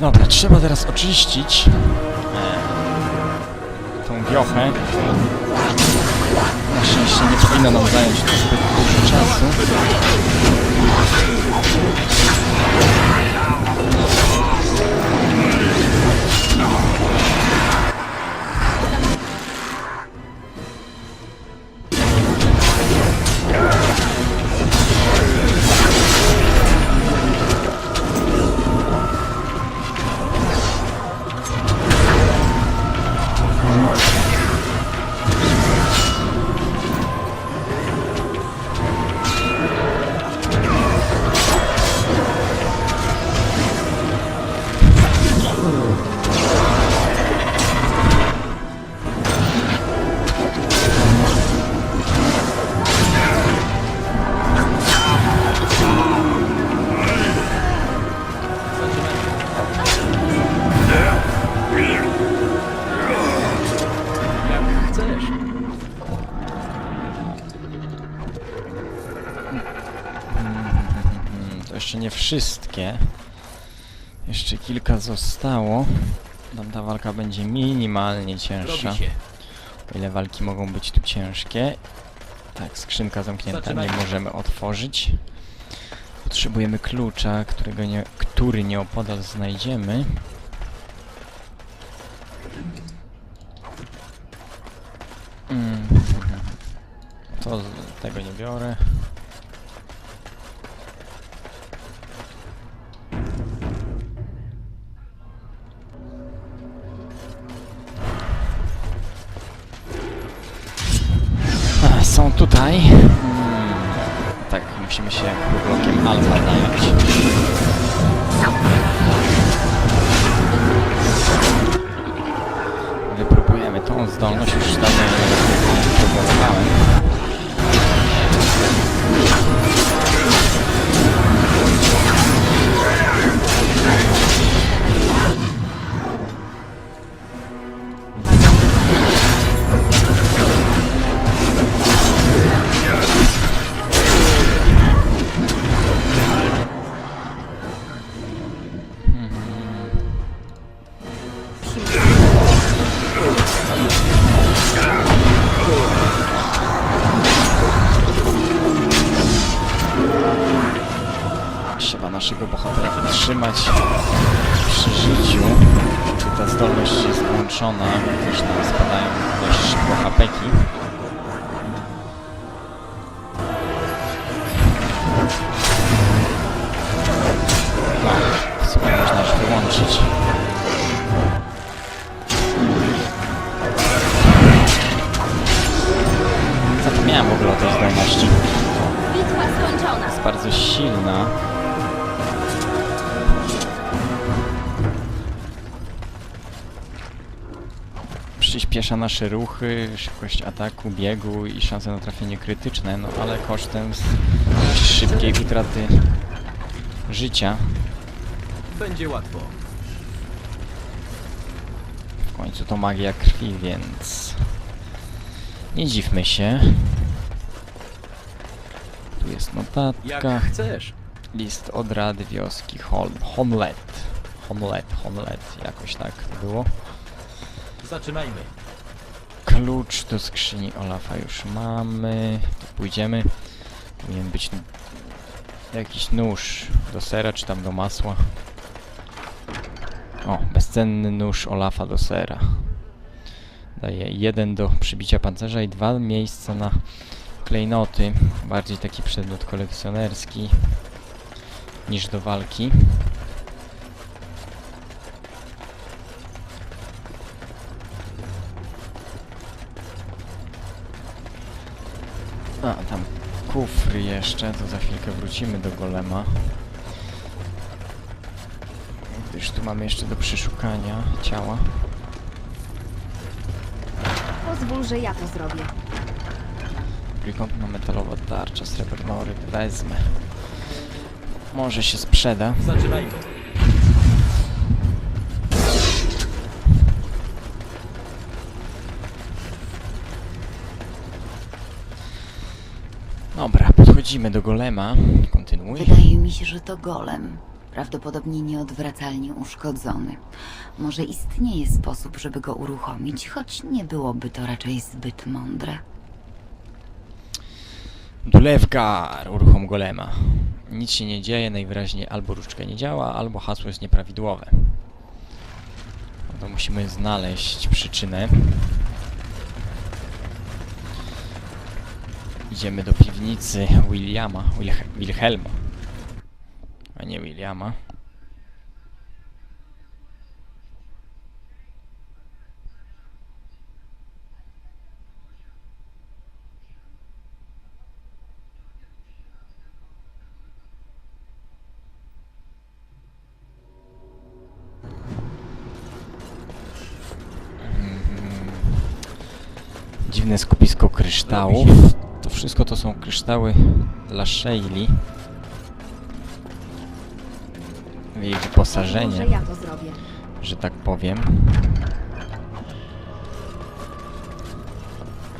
Dobra, trzeba teraz oczyścić e, tą wiochę. Na szczęście nie powinno nam zająć zbyt dużo czasu. Jeszcze nie wszystkie. Jeszcze kilka zostało. Tamta walka będzie minimalnie cięższa. O ile walki mogą być tu ciężkie. Tak, skrzynka zamknięta, nie możemy otworzyć. Potrzebujemy klucza, którego nie, który nieopodal znajdziemy. Mm. To tego nie biorę. Musimy się blokiem alfa zająć. Przyspiesza nasze ruchy, szybkość ataku, biegu i szanse na trafienie krytyczne, no ale kosztem szybkiej utraty życia. Będzie łatwo. W końcu to magia krwi, więc nie dziwmy się. Tu jest Jak notatka. chcesz. List od rady wioski Hol Homlet. Homlet, Homlet, jakoś tak było. Zaczynajmy. Klucz do skrzyni Olafa już mamy. Tu pójdziemy. Powinien być jakiś nóż do sera, czy tam do masła. O, bezcenny nóż Olafa do sera. Daje jeden do przybicia pancerza i dwa miejsca na klejnoty. Bardziej taki przedmiot kolekcjonerski niż do walki. A, tam kufr jeszcze, to za chwilkę wrócimy do golema. Gdyż tu mamy jeszcze do przeszukania ciała. Pozwól, że ja to zrobię. Trójkątna metalowa tarcza, srebrnory, wezmę. Może się sprzeda. Podchodzimy do golema. Kontynuuj. Wydaje mi się, że to golem. Prawdopodobnie nieodwracalnie uszkodzony. Może istnieje sposób, żeby go uruchomić, choć nie byłoby to raczej zbyt mądre. Dulewgar, uruchom golema. Nic się nie dzieje, najwyraźniej albo różdżka nie działa, albo hasło jest nieprawidłowe. No to musimy znaleźć przyczynę. Idziemy do piwnicy Williama, Wilhe Wilhelma, a nie Williama. Dziwne skupisko kryształów. Wszystko to są kryształy dla. W jej wyposażenie, ja że tak powiem.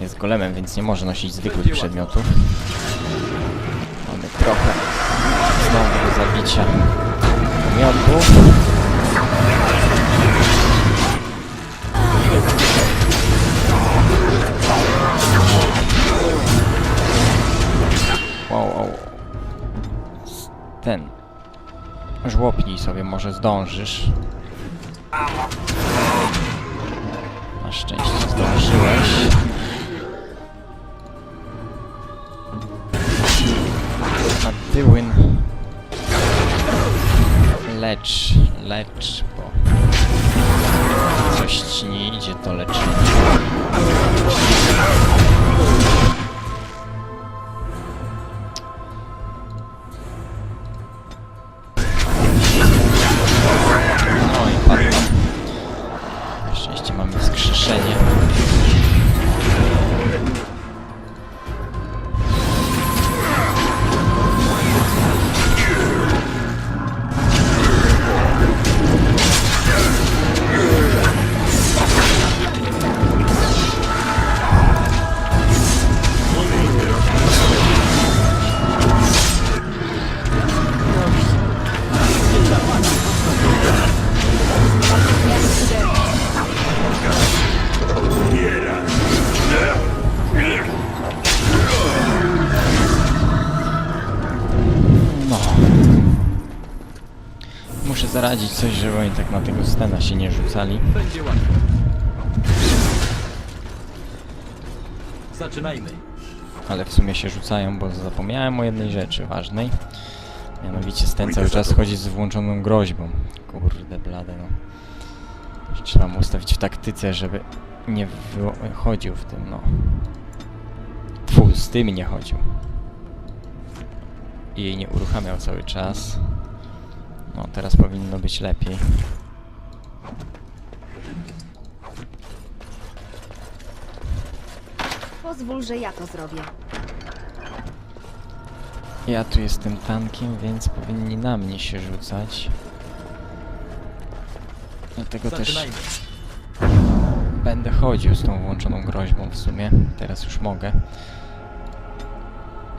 Jest golemem, więc nie może nosić zwykłych przedmiotów. Mamy trochę znowu do zabicia miotów. Wow, wow. Ten. Żłopnij sobie, może zdążysz. Na szczęście zdążyłeś. Na tyłyn. Lecz, lecz, bo coś ci nie idzie to leczenie. Muszę zaradzić coś, żeby oni tak na tego stena się nie rzucali. Będzie łatwo. Zaczynajmy. Ale w sumie się rzucają, bo zapomniałem o jednej rzeczy ważnej. Mianowicie Sten cały czas chodzi z włączoną groźbą. Kurde blade no. Trzeba mu ustawić w taktyce, żeby nie chodził w tym, no. Z tym nie chodził. I jej nie uruchamiał cały czas. No, teraz powinno być lepiej. Pozwól, że ja to zrobię. Ja tu jestem tankiem, więc powinni na mnie się rzucać. Dlatego też będę chodził z tą włączoną groźbą w sumie. Teraz już mogę.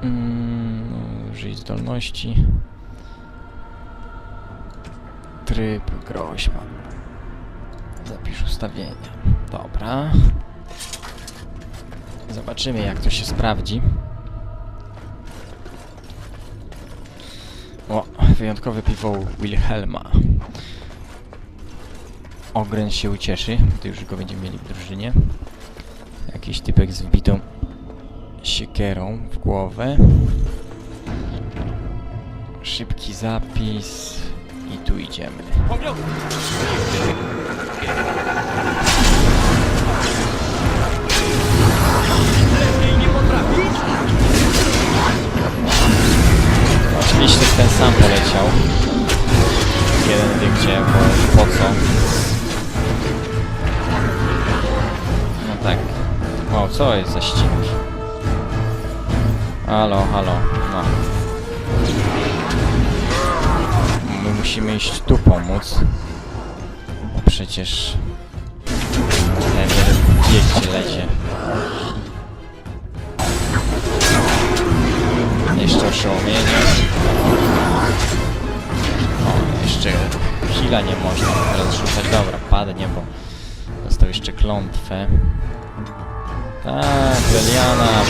Mm, no, użyj zdolności. Tryb, groźba. Zapisz ustawienia. Dobra. Zobaczymy jak to się sprawdzi. O, wyjątkowe piwo Wilhelma. Ogryn się ucieszy, to już go będziemy mieli w drużynie. Jakiś typek z wbitą siekierą w głowę. Szybki zapis i tu idziemy. Oczywiście ten sam poleciał. Jeden wie gdzie, bo po co. No tak. O, co jest za ścieki? Halo, halo. No. My musimy iść tu pomóc. Bo przecież... Ten wie gdzie lecie. Jeszcze oszołomienie. O, jeszcze chwila nie można teraz. Dobra, padnie, bo dostał jeszcze klątwę. Tak, Leliana.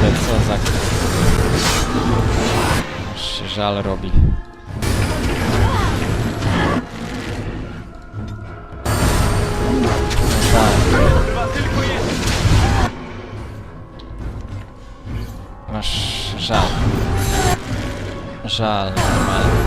Co za... Aż się żal robi. Żal. Żal, normalnie.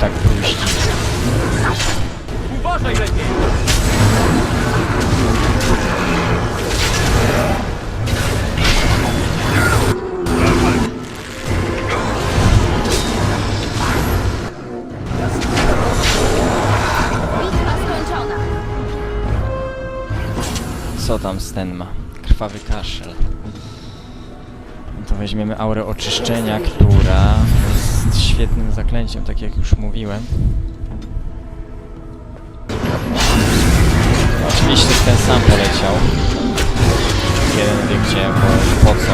Tak, pójść. Uważaj lepiej. Bitwa skończona. Co tam Sten ma? Krwawy kaszel. No to weźmiemy aurę oczyszczenia, która jest świetnym zaklęciem, tak jak już mówiłem. Oczywiście ten sam poleciał. Jeden wie gdzie, bo po co.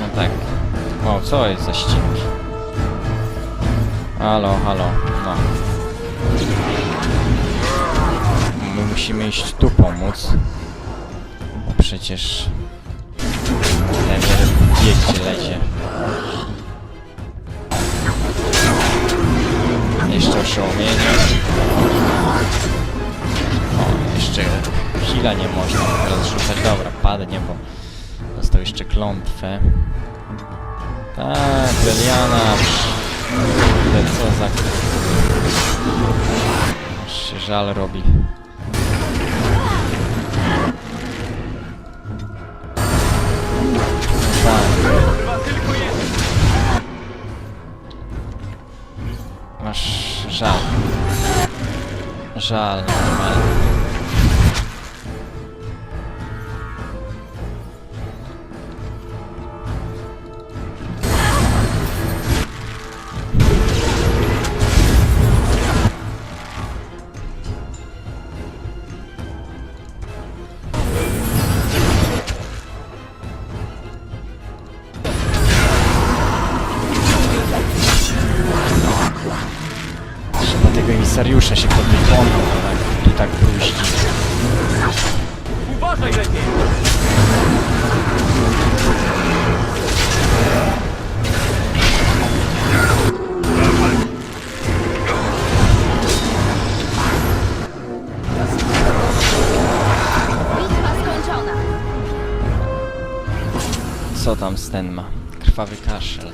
No tak. O, co jest za ścinki? Halo, halo, no. My musimy iść tu pomóc. Bo przecież chwila nie można teraz rzucać. Dobra, padnie, bo dostał jeszcze klątwę. Tak, Leliana. Kurde, co za... Aż się żal robi. Tak, masz żal. Żal, normalnie. Uważaj lepiej. Bitwa skończona. Co tam Sten ma? Krwawy kaszel.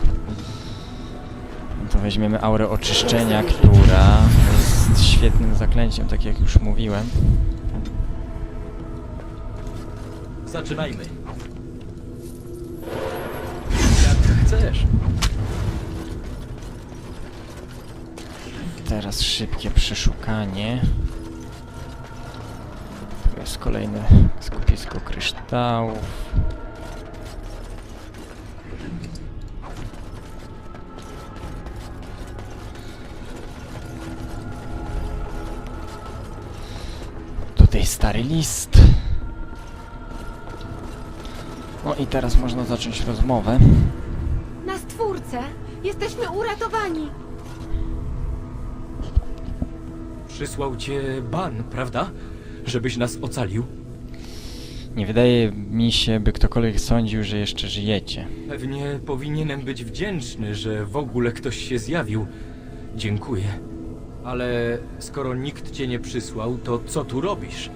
To weźmiemy aurę oczyszczenia, która jest świetnym zaklęciem, tak jak już mówiłem. Zaczynajmy. Jak chcesz. Teraz szybkie przeszukanie. Tu jest kolejne skupisko kryształów. Tutaj stary list. I teraz można zacząć rozmowę. Na stwórce. Jesteśmy uratowani. Przysłał cię ban, prawda? Żebyś nas ocalił. Nie wydaje mi się, by ktokolwiek sądził, że jeszcze żyjecie. Pewnie powinienem być wdzięczny, że w ogóle ktoś się zjawił. Dziękuję. Ale skoro nikt cię nie przysłał, to co tu robisz?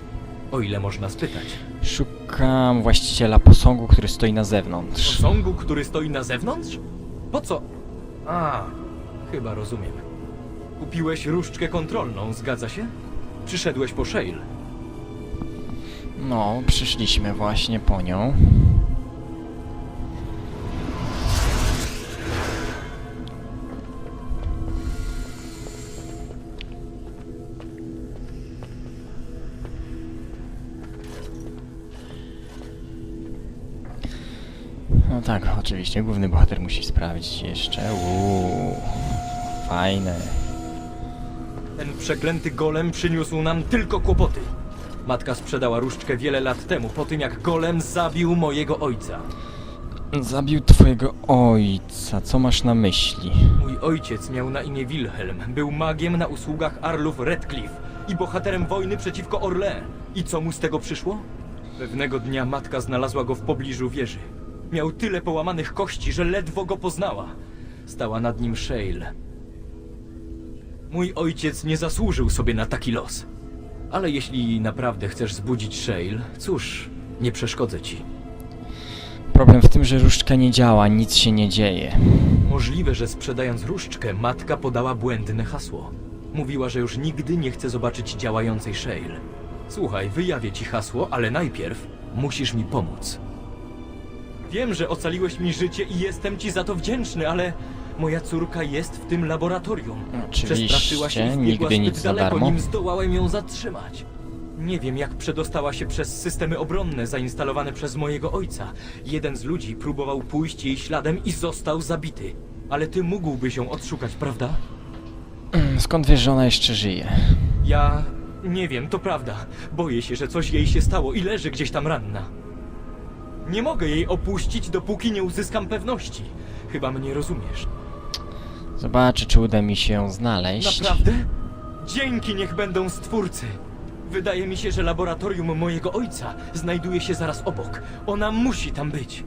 O ile można spytać. Szukam właściciela posągu, który stoi na zewnątrz. Posągu, który stoi na zewnątrz? Po co? A, chyba rozumiem. Kupiłeś różdżkę kontrolną, zgadza się? Przyszedłeś po Shale. No, przyszliśmy właśnie po nią. No tak, oczywiście, główny bohater musi sprawdzić jeszcze. Uuu, fajne. Ten przeklęty golem przyniósł nam tylko kłopoty. Matka sprzedała różdżkę wiele lat temu, po tym jak golem zabił mojego ojca. Zabił twojego ojca, co masz na myśli? Mój ojciec miał na imię Wilhelm, był magiem na usługach Arlów Redcliffe i bohaterem wojny przeciwko Orle. I co mu z tego przyszło? Pewnego dnia matka znalazła go w pobliżu wieży. Miał tyle połamanych kości, że ledwo go poznała. Stała nad nim Shale. Mój ojciec nie zasłużył sobie na taki los. Ale jeśli naprawdę chcesz zbudzić Shale, cóż, nie przeszkodzę ci. Problem w tym, że różdżka nie działa, nic się nie dzieje. Możliwe, że sprzedając różdżkę, matka podała błędne hasło. Mówiła, że już nigdy nie chce zobaczyć działającej Shale. Słuchaj, wyjawię ci hasło, ale najpierw musisz mi pomóc. Wiem, że ocaliłeś mi życie i jestem ci za to wdzięczny, ale moja córka jest w tym laboratorium. Przestraszyła się i Oczywiście, wbiegła nigdy zbyt nic za daleko, darmo. nim zdołałem ją zatrzymać. Nie wiem, jak przedostała się przez systemy obronne zainstalowane przez mojego ojca. Jeden z ludzi próbował pójść jej śladem i został zabity. Ale ty mógłbyś ją odszukać, prawda? Skąd wiesz, że ona jeszcze żyje? Ja nie wiem, to prawda. Boję się, że coś jej się stało i leży gdzieś tam ranna. Nie mogę jej opuścić, dopóki nie uzyskam pewności. Chyba mnie rozumiesz. Zobaczę, czy uda mi się ją znaleźć. Naprawdę? Dzięki niech będą stwórcy. Wydaje mi się, że laboratorium mojego ojca znajduje się zaraz obok. Ona musi tam być.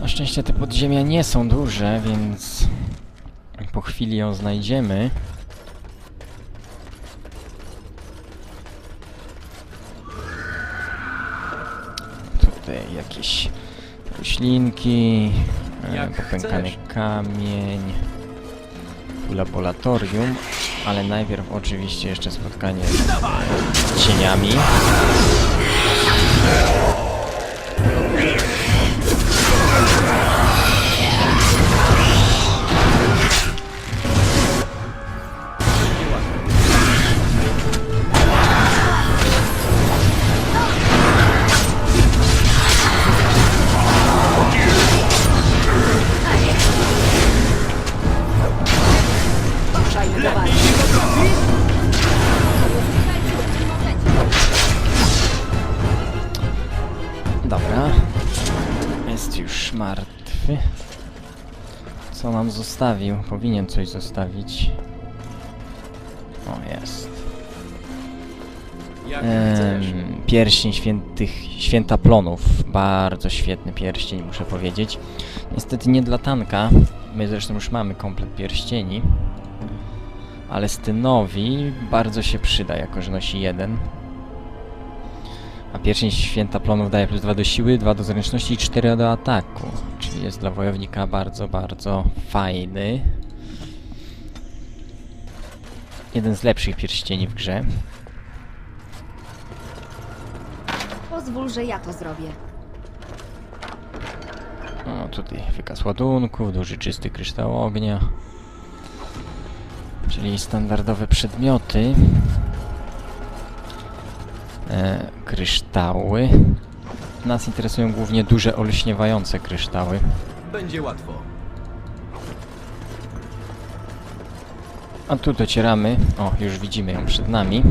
Na szczęście te podziemia nie są duże, więc po chwili ją znajdziemy. Tutaj jakieś roślinki, e, Jak popękany chcesz. kamień, laboratorium, ale najpierw oczywiście jeszcze spotkanie z cieniami. Już martwy. Co nam zostawił? Powinien coś zostawić. O, jest. Em, pierścień świętych, święta plonów. Bardzo świetny pierścień, muszę powiedzieć. Niestety nie dla tanka. My zresztą już mamy komplet pierścieni. Ale Stynowi bardzo się przyda, jako że nosi jeden. A pierścień święta plonów daje plus 2 do siły, 2 do zręczności i 4 do ataku. Czyli jest dla wojownika bardzo, bardzo fajny. Jeden z lepszych pierścieni w grze. Pozwól, że ja to zrobię. O, tutaj wykaz ładunków, duży czysty kryształ ognia. Czyli standardowe przedmioty. E, kryształy. Nas interesują głównie duże olśniewające kryształy. Będzie łatwo. A tu docieramy. O, już widzimy ją przed nami.